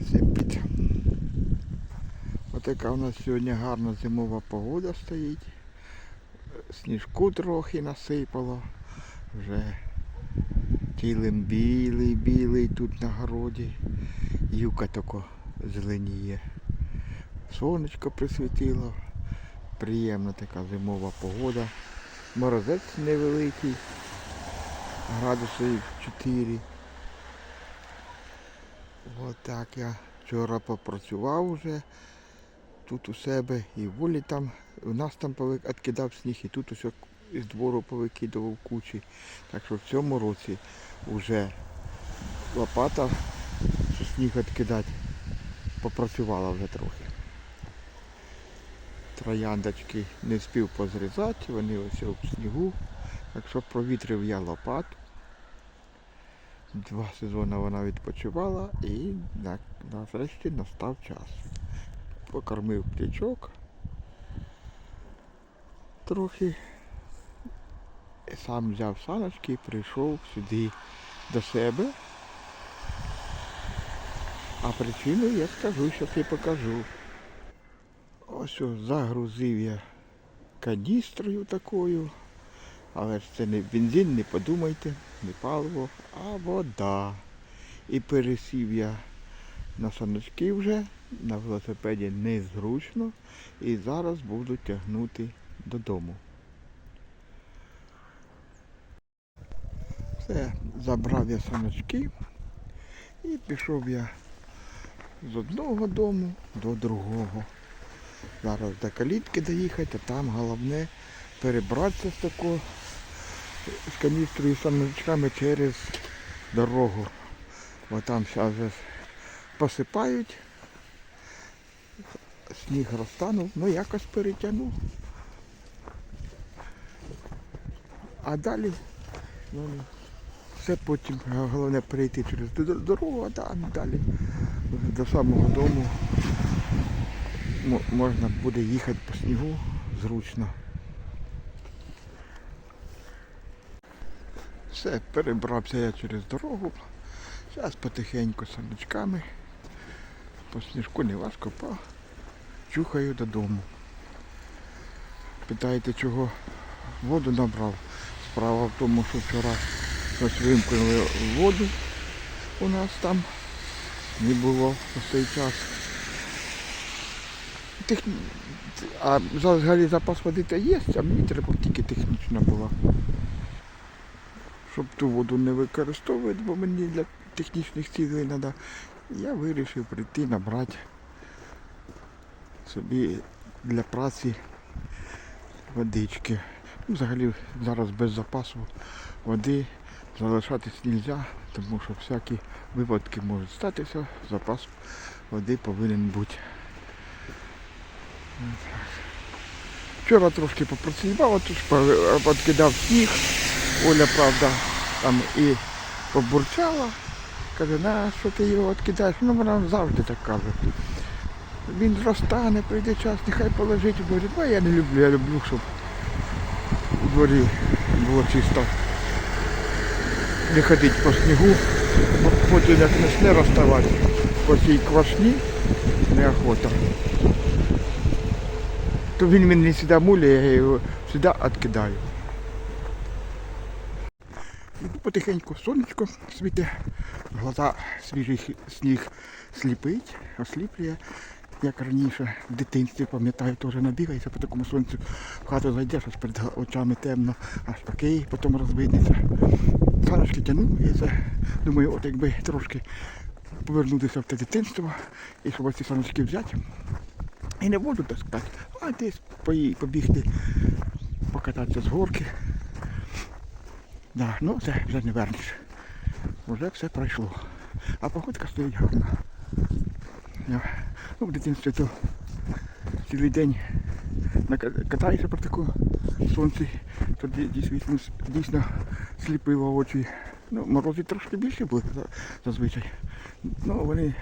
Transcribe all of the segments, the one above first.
Всім привіт. Отака у нас сьогодні гарна зимова погода стоїть. Сніжку трохи насипало. Вже килим білий, білий тут на городі. Юка тако зеленіє. Сонечко присвітило. Приємна така зимова погода. Морозець невеликий. Градусів 4. Отак я вчора попрацював вже. Тут у себе і волі там, у нас там відкидав сніг, і тут усе із двору повикидував кучі. Так що в цьому році вже лопата, що сніг відкидати, попрацювала вже трохи. Трояндочки не спів позрізати, вони ось в снігу. Так що провітрив я лопату. Два сезони вона відпочивала і нарешті настав час. Покормив птичок трохи. І Сам взяв саночки і прийшов сюди до себе. А причину я скажу, що я покажу. Ось загрузив я каністрою такою. Але ж це не бензин, не подумайте, не паливо, а вода. І пересів я на саночки вже, на велосипеді незручно. І зараз буду тягнути додому. Все, забрав я саночки і пішов я з одного дому до другого. Зараз до калітки доїхати, а там головне перебратися з такого з каністрою і саночками через дорогу. Бо там зараз посипають, сніг розтанув, ну якось перетягнув. А далі ну, все потім головне перейти через дорогу, а далі до самого дому можна буде їхати по снігу зручно. Все, перебрався я через дорогу. Зараз потихеньку саночками. По сніжку не важко, чухаю додому. Питаєте, чого воду набрав? Справа в тому, що вчора ось вимкнули воду у нас там. Не було у цей час. Тех... А взагалі запас води є, а мені треба тільки технічна була щоб ту воду не використовувати, бо мені для технічних цілей треба. Я вирішив прийти набрати собі для праці водички. Ну, Взагалі зараз без запасу води залишатись не можна, тому що всякі випадки можуть статися, запас води повинен бути. Вчора трошки попрацював, тут відкидав сніг. Оля, правда, там і побурчала. Каже, на що ти його відкидаєш? Ну вона завжди так каже. Він розтане, прийде час, нехай полежить дворі. Ну, я не люблю, я люблю, щоб у дворі було чисто. Не ходити по снігу, потім як почне розставати по цій квашні, неохота. То він мене сюди муляє, я його сюди відкидаю. Потихеньку сонечко світе, глаза свіжий сніг сліпить, осліплює. Як раніше в дитинстві, пам'ятаю, теж набігається по такому сонцю, в хату зайдеш, аж перед очами темно, аж такий, потім розвиднеться. Саночки тягну і думаю, от якби трошки повернутися в те дитинство і щоб ці саночки взяти. І не буду так сказати, а десь побігти, покататися з горки. Да, ну це вже не вернеш. Вже все пройшло. А походка стоїть гарна. Я, ну, в дитинстві то цілий день катаєшся по такому сонці, то дійсно, дійсно сліпило очі. Ну, морози трошки більше були зазвичай. Ну, вони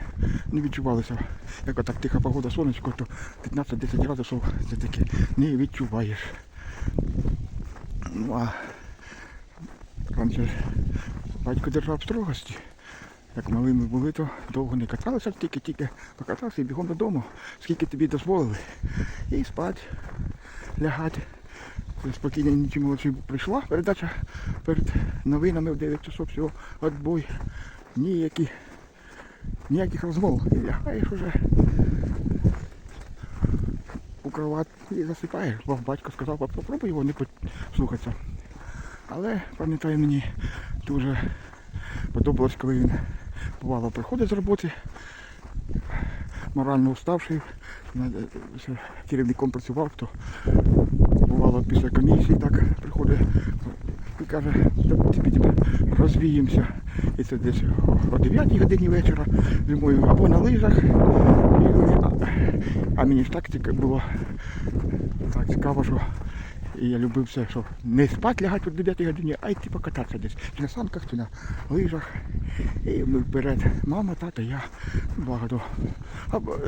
не відчувалися. Як отак тиха погода, сонечко, то 15-10 градусів це таке не відчуваєш. Ну, а Раніше батько держав строгості. Як малими були, то довго не каталися, тільки-тільки покатався і бігом додому, скільки тобі дозволили. І спати, лягати. Спокійно нічим молодші прийшла передача перед новинами в 9 часов всього відбой. Ніякі, ніяких розмов. І лягаєш уже у кровать і засипаєш. Бо батько сказав, «Пап, попробуй його не послухатися. Але пам'ятаю мені дуже подобалось, коли він бувало приходить з роботи, морально уставший, керівником працював, то бувало після комісії так приходить і каже, розвіємося. І це десь о 9 годині вечора зимою або на лижах. А, мені ж так було так цікаво, що і я любив все, що не спати лягати о 9 годині, а йти покататися десь. Чи на санках, чи на лижах. І ми вперед. Мама, тато, я. Благо до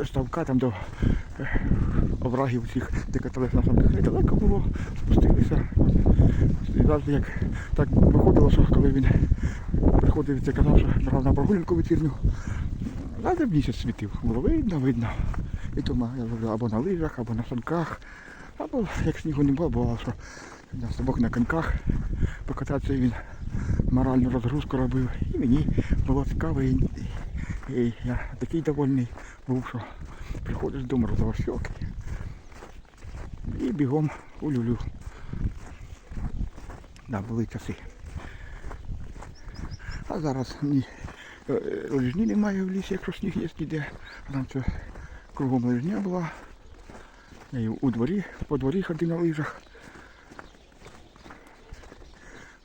ставка там до е, оврагів всіх, де каталися на санках. Недалеко було, спустилися. І завжди як так виходило, що коли він приходив, це казав, що брав на прогулянку вечірню. Завжди місяць світив. Було видно, видно. І тому я або на лижах, або на санках, або як снігу не було, бувало, що на собак на коньках покататися і він моральну розгрузку робив. І мені було цікаво. І, і я такий довольний був, що приходиш додому розовощокий. І бігом у люлю. Да, були часи. А зараз ні е, лижні немає в лісі, якщо сніг є ніде. Раніше кругом лижня була. Я і у дворі, по дворі ходив на лижах.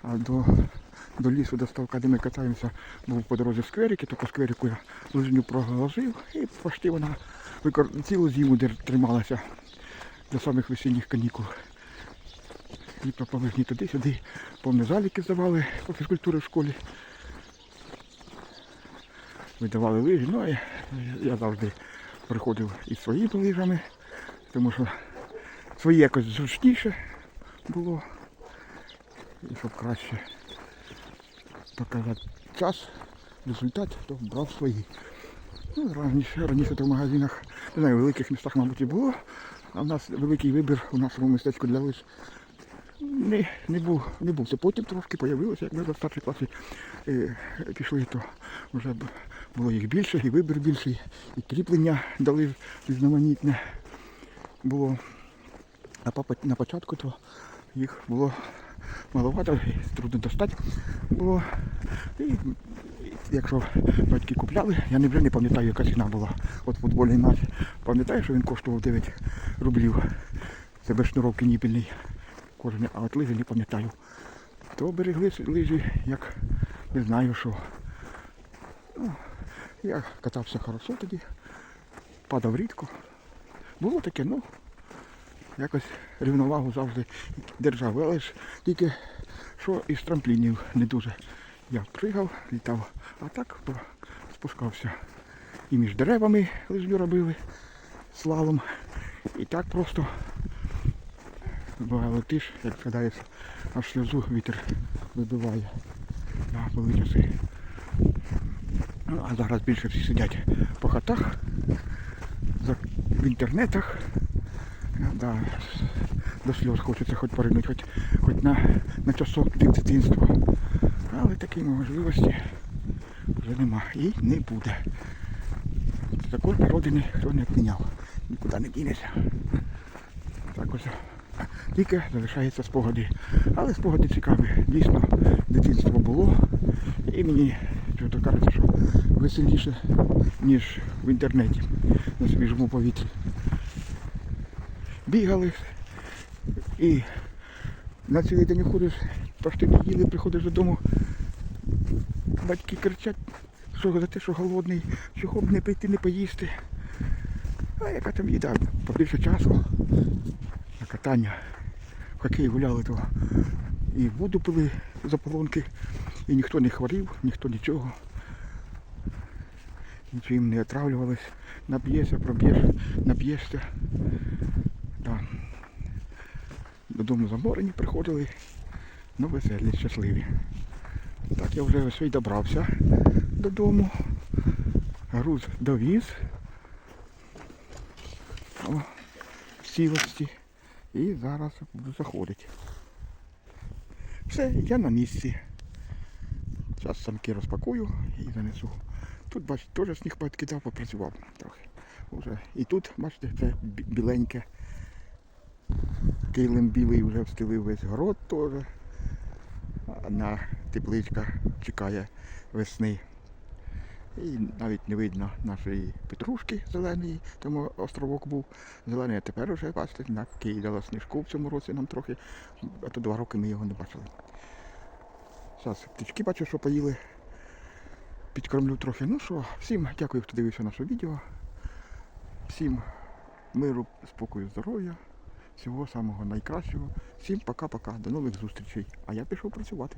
А до, до лісу, до ставка, де ми катаємося, був по дорозі скверик, і то по скверику я лижню проложив і почти вона цілу зиму трималася до самих весінніх канікул. І по лижні туди-сюди, повні заліки здавали по фізкультурі в школі. Видавали лижі, ну і я завжди приходив із своїми лижами, тому що свої якось зручніше було. І щоб краще показати час, результат, то брав свої. Ну, раніше, раніше то в магазинах, не знаю, в великих містах, мабуть, і було. А в нас великий вибір у нашому містечку для лиж не, не був. Не був. Це потім трошки з'явилося, як ми в старші класи е, пішли, то вже було їх більше, і вибір більший, і кріплення дали різноманітне було. На початку то їх було маловато, трудно достати було. І якщо батьки купляли, я не вже не пам'ятаю, яка ціна була. От футбольний матч. Пам'ятаю, що він коштував 9 рублів. Це без шнуровки ніпільний кожен, а от лижі не пам'ятаю. То берегли лижі, як не знаю що. Ну, я катався хорошо тоді, падав рідко. Було таке, ну, якось рівновагу завжди держав. Але ж тільки що із трамплінів не дуже. Я пригав, літав, а так то спускався. І між деревами лижню робили слалом. І так просто буває летиш, як згадаєш, аж сльозу вітер вибиває. Да, були часи. Ну, а зараз більше всі сидять по хатах, в інтернетах. Да, до сльоз хочеться хоч поринути, хоч, хоч на, на часок в дитинство. Але такої можливості вже нема і не буде. Закон природи ніхто не відміняв. Нікуди не дінеться. Так ось. Тільки залишаються спогади. Але спогади цікаві. Дійсно, дитинство було. І мені чого кажеться, що веселіше, ніж в інтернеті на свіжому повітрі. Бігали і на цілий день ходиш, пошти не їли, приходиш додому. Батьки кричать, що за те, що голодний, чого б не прийти, не поїсти. А яка там їда? Побільше часу на катання. В хокей гуляли, то і воду пили з ополонки, і ніхто не хворів, ніхто нічого. Нічим не отравлювались. Нап'єшся, проб'єш, нап'єшся. Да. Додому заморені приходили, ну веселі, щасливі. Так я вже і добрався додому. Груз довіз. О, в цілості. І зараз буду заходити. Все, я на місці. Зараз самки розпакую і занесу. Тут, бачите, теж сніг підкидав, попрацював трохи. Уже. І тут, бачите, це біленьке. Килим білий вже встелив весь город теж. На тепличка чекає весни. І навіть не видно нашої петрушки зеленої, тому островок був зелений, а тепер вже, бачите, накидало сніжку в цьому році нам трохи, а то два роки ми його не бачили. Зараз птички бачу, що поїли. Підкормлю трохи. Ну що, всім дякую, хто дивився наше відео. Всім миру, спокою, здоров'я, всього самого найкращого. Всім пока-пока. До нових зустрічей. А я пішов працювати.